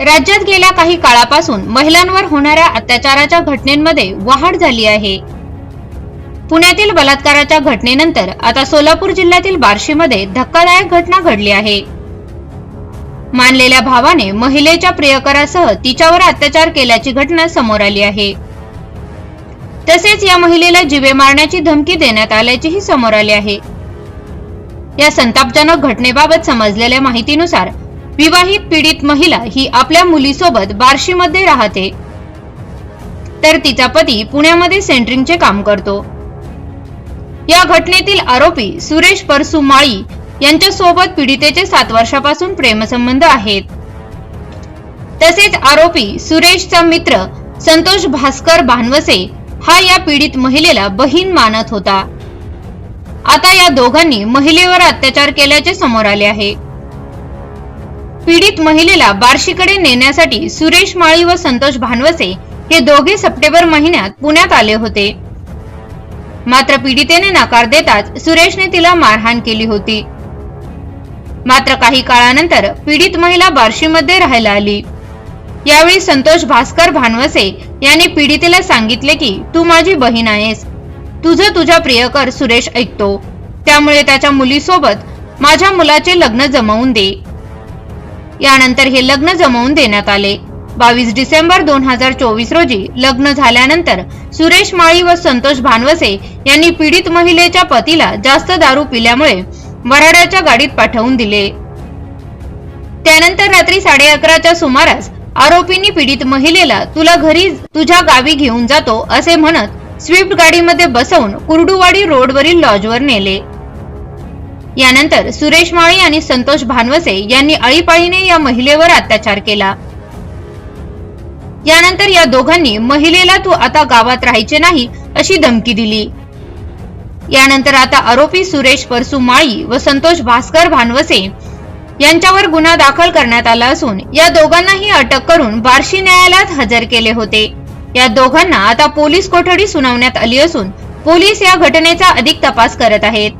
राज्यात गेल्या काही काळापासून महिलांवर होणाऱ्या अत्याचाराच्या घटनेमध्ये वाढ झाली आहे. पुण्यातील बलात्काराच्या घटनेनंतर आता सोलापूर जिल्ह्यातील बार्शीमध्ये धक्कादायक घटना घडली आहे. मानलेल्या भावाने महिलेच्या प्रियकरासह तिच्यावर अत्याचार केल्याची घटना समोर आली आहे. तसेच या महिलेला जिवे मारण्याची धमकी देण्यात आल्याचीही समोर आली आहे. या संतापजनक घटनेबाबत समजलेल्या माहितीनुसार विवाहित पीडित महिला ही आपल्या मुलीसोबत बार्शीमध्ये राहते. तर तिचा पती पुण्यामध्ये सेंटरिंगचे काम करतो. या घटनेतील आरोपी सुरेश परसू माळी यांच्यासोबत पीडितेचे सात वर्षापासून प्रेमसंबंध आहेत. तसेच आरोपी सुरेशचा मित्र संतोष भास्कर भानवसे हा या पीडित महिलेला बहीण मानत होता. आता या दोघांनी महिलेवर अत्याचार केल्याचे समोर आले आहे. पीडित महिलेला बार्शीकडे नेण्यासाठी सुरेश माळी व संतोष भानवसे हे दोघे सप्टेंबर महिन्यात पुण्यात आले होते. मात्र पीडितेने नकार देताच सुरेशने तिला मारहाण केली होती. मात्र काही काळानंतर पीडित महिला बार्शीमध्ये राहायला आली. यावेळी संतोष भास्कर भानवसे यांनी पीडितेला सांगितले की तू माझी बहीण आहेस. तुझं तुझा प्रियकर सुरेश ऐकतो. त्यामुळे त्याच्या मुलीसोबत माझ्या मुलाचे लग्न जमवून दे. यानंतर हे लग्न जमवून देण्यात आले. बावीस डिसेंबर दोन हजार चोवीस रोजी लग्न झाल्यानंतर सुरेश माळी व संतोष भानवसे यांनी पीडित महिलेच्या पतीला जास्त दारू पिल्यामुळे वराड्याच्या गाडीत पाठवून दिले. त्यानंतर रात्री साडे अकराच्या सुमारास आरोपींनी पीडित महिलेला तुला घरी तुझ्या गावी घेऊन जातो असे म्हणत स्विफ्ट गाडीमध्ये बसवून कुर्डुवाडी रोडवरील लॉजवर नेले. यानंतर सुरेश माळी आणि संतोष भानवसे यांनी अळीपाळीने या महिलेवर अत्याचार केला. यानंतर या दोघांनी महिलेला तू आता गावात राहायचे नाही अशी धमकी दिली. यानंतर आता आरोपी सुरेश परसू माळी व संतोष भास्कर भानवसे यांच्यावर गुन्हा दाखल करण्यात आला असून या दोघांनाही अटक करून बार्शी न्यायालयात हजर केले होते. या दोघांना आता पोलीस कोठडी सुनावण्यात आली असून पोलीस या घटनेचा अधिक तपास करत आहेत.